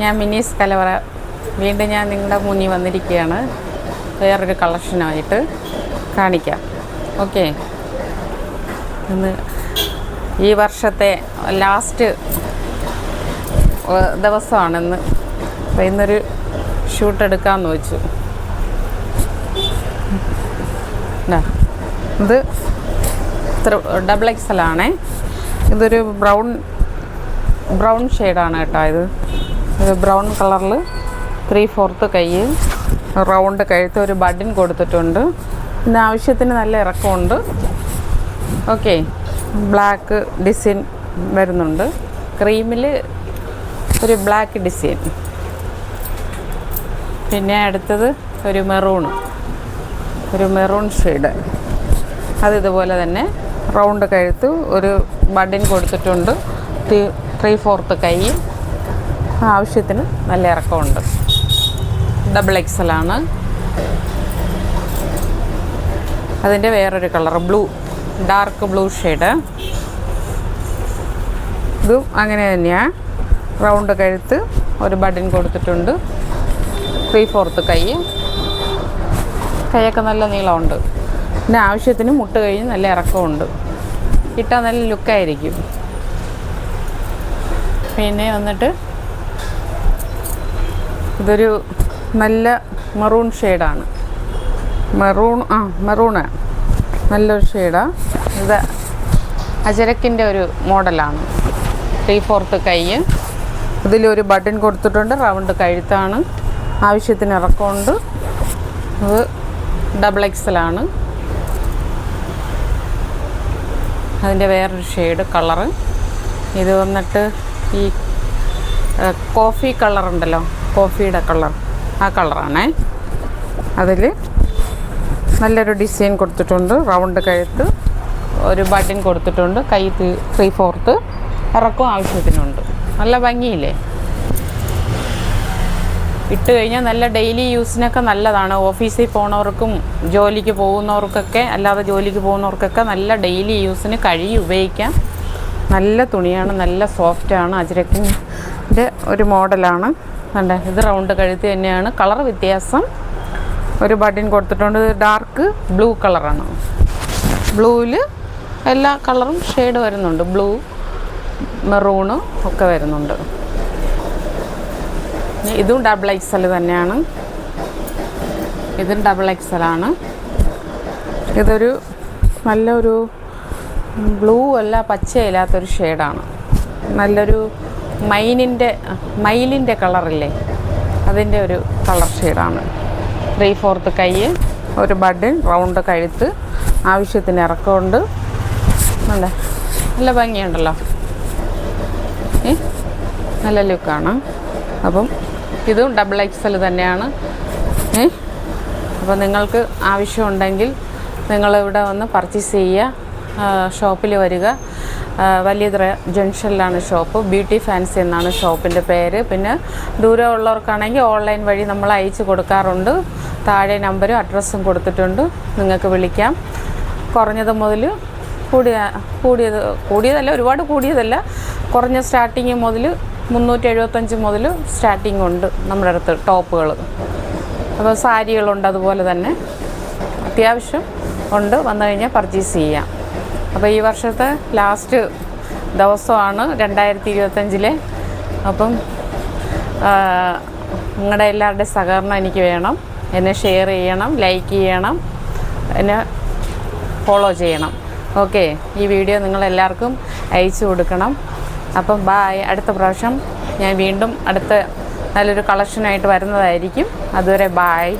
ഞാൻ മിനീസ് കലവറ വീണ്ടും ഞാൻ നിങ്ങളുടെ മുന്നിൽ വന്നിരിക്കുകയാണ്. വേറൊരു കളക്ഷനായിട്ട് കാണിക്കാം. ഓക്കെ. ഇന്ന് ഈ വർഷത്തെ ലാസ്റ്റ് ദിവസമാണെന്ന് അപ്പം ഇന്നൊരു ഷൂട്ട് എടുക്കാമെന്ന് വെച്ചു. ഇത് ഇത് ഡബിൾ എക്സൽ ആണേ. ഇതൊരു ബ്രൗൺ ബ്രൗൺ ഷെയ്ഡാണ് കേട്ടോ ഇത്. ഇത് ബ്രൗൺ കളറിൽ ത്രീ ഫോർത്ത് കൈ റൗണ്ട് കഴുത്ത് ഒരു ബഡിൻ കൊടുത്തിട്ടുണ്ട്. പിന്നെ ആവശ്യത്തിന് നല്ല ഇറക്കമുണ്ട്. ഓക്കെ ബ്ലാക്ക് ഡിസൈൻ വരുന്നുണ്ട്. ക്രീമിൽ ഒരു ബ്ലാക്ക് ഡിസൈൻ പിന്നെ അടുത്തത് ഒരു മെറൂൺ ഒരു മെറൂൺ ഷെയ്ഡ് അത് ഇതുപോലെ തന്നെ റൗണ്ട് കഴുത്ത് ഒരു ബഡിൻ കൊടുത്തിട്ടുണ്ട്. ത്രീ ത്രീ ഫോർത്ത് കൈ. ആവശ്യത്തിന് നല്ല ഇറക്കമുണ്ട്. ഡബിൾ എക്സലാണ് അതിന്റെ വേറൊരു colour blue dark blue shade. ഇതും അങ്ങനെ തന്നെയാണ് റൗണ്ട് കഴുത്ത് ഒരു ബട്ടൺ കൊടുത്തിട്ടുണ്ട്. ത്രീ ഫോർത്ത് കൈ. കൈയൊക്കെ നല്ല നീളമുണ്ട്. പിന്നെ ആവശ്യത്തിന് മുട്ട് കഴിഞ്ഞ് നല്ല ഇറക്കമുണ്ട്. ഇട്ടാൽ നല്ല ലുക്കായിരിക്കും. പിന്നെ വന്നിട്ട് ഇതൊരു നല്ല മെറൂൺ ഷെയ്ഡാണ്. മെറൂൺ ആ മെറൂണ്. നല്ലൊരു ഷെയ്ഡാണ് ഇത് അജരക്കിന്റെ ഒരു മോഡലാണ്. ത്രീ ഫോർത്ത് കൈ ഇതിലൊരു ബട്ടൺ കൊടുത്തിട്ടുണ്ട്. റൗണ്ട് കഴുത്താണ്. ആവശ്യത്തിന് ഇറക്കമുണ്ട്. ഇത് ഡബിൾ എക്സലാണ് അതിന്റെ വേറൊരു ഷെയ്ഡ് കളറ്. ഇത് വന്നിട്ട് ഈ കോഫി കളർ ഉണ്ടല്ലോ കോഫിയുടെ കളർ. ആ കളറാണേ. അതിൽ നല്ലൊരു ഡിസൈൻ കൊടുത്തിട്ടുണ്ട്. റൗണ്ട് കഴുത്ത്. ഒരു ബട്ടൺ കൊടുത്തിട്ടുണ്ട്. കൈ ത്രീ ഫോർത്ത് ഇറക്കം ആവശ്യത്തിനുണ്ട്. നല്ല ഭംഗിയില്ലേ? ഇട്ട് കഴിഞ്ഞാൽ നല്ല ഡെയിലി യൂസിനൊക്കെ നല്ലതാണ്. ഓഫീസിൽ പോണവർക്കും ജോലിക്ക് പോകുന്നവർക്കൊക്കെ അല്ലാതെ ജോലിക്ക് പോകുന്നവർക്കൊക്കെ നല്ല ഡെയിലി യൂസിന് കഴുകി ഉപയോഗിക്കാം. നല്ല തുണിയാണ് നല്ല സോഫ്റ്റാണ് അജിരക്കിന്റെ ഒരു മോഡലാണ് കണ്ടേ ഇത് റൗണ്ട് കഴുത്ത് തന്നെയാണ്. കളർ വ്യത്യാസം. ഒരു ബട്ടിൻ കൊടുത്തിട്ടുണ്ട്. ഡാർക്ക് ബ്ലൂ കളറാണ് ബ്ലൂവിൽ എല്ലാ കളറും ഷെയ്ഡ് വരുന്നുണ്ട്. ബ്ലൂ മെറൂണ് ഒക്കെ വരുന്നുണ്ട്. ഇതും ഡബിൾ എക്സൽ തന്നെയാണ്. ഇതും ഡബിൾ എക്സലാണ് ഇതൊരു നല്ലൊരു ബ്ലൂ അല്ല പച്ചയില്ലാത്തൊരു ഷെയ്ഡാണ് നല്ലൊരു മൈനിന്റെ മയിലിന്റെ കളറില്ലേ? അതിന്റെ ഒരു കളർ ഷെയ്ഡാണ്. ത്രീ ഫോർത്ത് കൈ ഒരു ബഡ് റൗണ്ട് കഴുത്ത് ആവശ്യത്തിന് ഇറക്കമുണ്ട്. അല്ലേ നല്ല ഭംഗിയുണ്ടല്ലോ. ഏ? നല്ല ലുക്കാണ്. അപ്പം ഇതും ഡബിൾ എക്സൽ തന്നെയാണ്. ഏ? അപ്പോൾ നിങ്ങൾക്ക് ആവശ്യമുണ്ടെങ്കിൽ നിങ്ങളിവിടെ വന്ന് പർച്ചേസ് ചെയ്യുക. ഷോപ്പിൽ വരിക. വലിയതുറ ജംഗ്ഷനിലാണ് ഷോപ്പ്. ബ്യൂട്ടി ഫാൻസി എന്നാണ് ഷോപ്പിന്റെ പേര്. പിന്നെ ദൂരെ ഉള്ളവർക്കാണെങ്കിൽ ഓൺലൈൻ വഴി നമ്മൾ അയച്ചു കൊടുക്കാറുണ്ട്. താഴെ നമ്പരും അഡ്രസ്സും കൊടുത്തിട്ടുണ്ട്. നിങ്ങൾക്ക് വിളിക്കാം. കുറഞ്ഞത് മുതൽ കൂടിയ കൂടിയത് കൂടിയതല്ല ഒരുപാട് കൂടിയതല്ല. കുറഞ്ഞ സ്റ്റാർട്ടിങ് മുതൽ മുന്നൂറ്റി എഴുപത്തഞ്ച് മുതൽ സ്റ്റാർട്ടിങ് ഉണ്ട് നമ്മുടെ അടുത്ത് ടോപ്പുകൾ. അപ്പോൾ സാരികളുണ്ട് അതുപോലെ തന്നെ. അത്യാവശ്യം ഉണ്ട്. വന്നു കഴിഞ്ഞാൽ പർച്ചേസ് ചെയ്യാം. അപ്പോൾ ഈ വർഷത്തെ ലാസ്റ്റ് ദിവസമാണ് രണ്ടായിരത്തി ഇരുപത്തഞ്ചിലെ അപ്പം നിങ്ങളുടെ എല്ലാവരുടെയും സഹകരണം എനിക്ക് വേണം. എന്നെ ഷെയർ ചെയ്യണം ലൈക്ക് ചെയ്യണം എന്നെ ഫോളോ ചെയ്യണം. ഓക്കെ ഈ വീഡിയോ നിങ്ങളെല്ലാവർക്കും അയച്ചു കൊടുക്കണം. അപ്പം ബായ് അടുത്ത പ്രാവശ്യം ഞാൻ വീണ്ടും അടുത്ത നല്ലൊരു കളക്ഷനായിട്ട് വരുന്നതായിരിക്കും. അതുവരെ ബായ്